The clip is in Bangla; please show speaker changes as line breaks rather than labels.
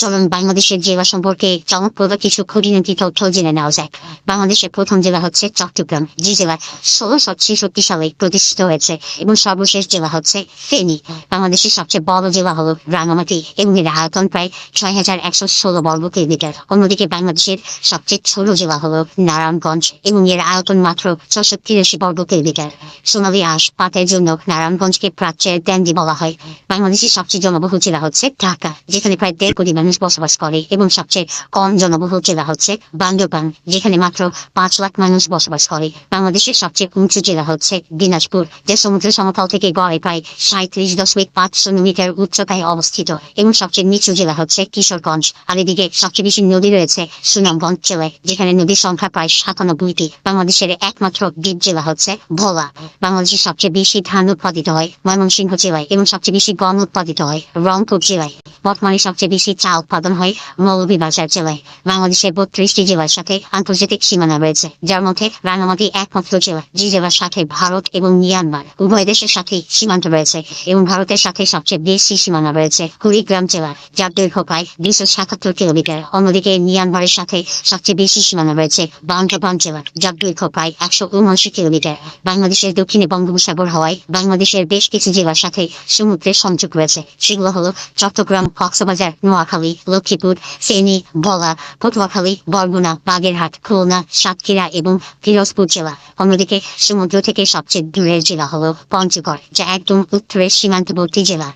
চলুন বাংলাদেশের জেলা সম্পর্কে চমকপ্রদ কিছু খুঁটিনাটি তথ্য জেনে নেওয়া যায় বাংলাদেশের প্রথম জেলা হচ্ছে চট্টগ্রাম, যে জেলা ষোলোশো ছেষট্টি সালে প্রতিষ্ঠিত হয়েছে এবং সর্বশেষ জেলা হচ্ছে ফেনী। বাংলাদেশের সবচেয়ে বড় জেলা হলো রাঙামাটি এবং এর আয়তন প্রায় ছয় হাজার একশো ষোলো বর্গ কিলোমিটার। অন্যদিকে বাংলাদেশের সবচেয়ে ছোট জেলা হলো নারায়ণগঞ্জ এবং এর আয়তন মাত্র ছশো তিরাশি বর্গ কিলোমিটার। সোনালী আঁশ পাতের জন্য নারায়ণগঞ্জকে প্রাচ্যের ট্যান্ডি বলা হয়। বাংলাদেশের সবচেয়ে জনবহুল জেলা হচ্ছে ঢাকা, যেখানে প্রায় দেড় কোটি মানুষ বসবাস করে এবং সবচেয়ে কম জনবহুল জেলা হচ্ছে বান্দরবান, যেখানে মাত্র পাঁচ লাখ মানুষ বসবাস করে। বাংলাদেশের সবচেয়ে উঁচু জেলা হচ্ছে দিনাজপুর, যে সমুদ্র সমতল থেকে গড়ে প্রায় সাঁত্রিশ দশমিক পাঁচশো মিটার উচ্চতায় অবস্থিত এবং সবচেয়ে নিচু জেলা হচ্ছে কিশোরগঞ্জ। আর এদিকে সবচেয়ে বেশি নদী রয়েছে সুনামগঞ্জ জেলায়, যেখানে নদীর সংখ্যা প্রায় সাতানব্বইটি। বাংলাদেশের একমাত্র দ্বীপ জেলা হচ্ছে ভোলা। বাংলাদেশের সবচেয়ে বেশি ধান উৎপাদিত হয় ময়মনসিংহ জেলায় এবং সবচেয়ে বেশি গম উৎপাদিত হয় রংপুর জেলায়। বর্তমানে সবচেয়ে বেশি চা উৎপাদন হয় মৌলভীবাজার জেলায়। বাংলাদেশের বত্রিশটি জেলার সাথে আন্তর্জাতিক সীমানা রয়েছে, যার মধ্যে রাঙামাটি একমাত্র জেলা, যে জেলার সাথে ভারত এবং মিয়ানমার উভয় দেশের সাথে সীমান্ত রয়েছে এবং ভারতের সাথে সবচেয়ে বেশি সীমানা রয়েছে কুড়িগ্রাম জেলা যার দৈর্ঘ্য প্রায় দুইশো সাতাত্তর কিলোমিটার। অন্যদিকে মিয়ানমারের সাথে সবচেয়ে বেশি সীমানা রয়েছে বান্দরবান জেলা যার দৈর্ঘ্য প্রায় একশো উনআশি কিলোমিটার। বাংলাদেশের দক্ষিণে বঙ্গোপসাগর হওয়ায় বাংলাদেশের বেশ কিছু জেলার সাথে সমুদ্রের সংযোগ রয়েছে, সেগুলো হলো চট্টগ্রাম, কক্সবাজার, নোয়াখালী লক্ষ্মীপুর ফেনী বলা পটুয়াখালী বরগুনা বাগেরহাট খুলনা সাতক্ষীরা এবং ফিরোজপুর জেলা অন্যদিকে সমুদ্র থেকে সবচেয়ে দূরের জেলা হল পঞ্চগড় যা একদম উত্তরের সীমান্তবর্তী জেলা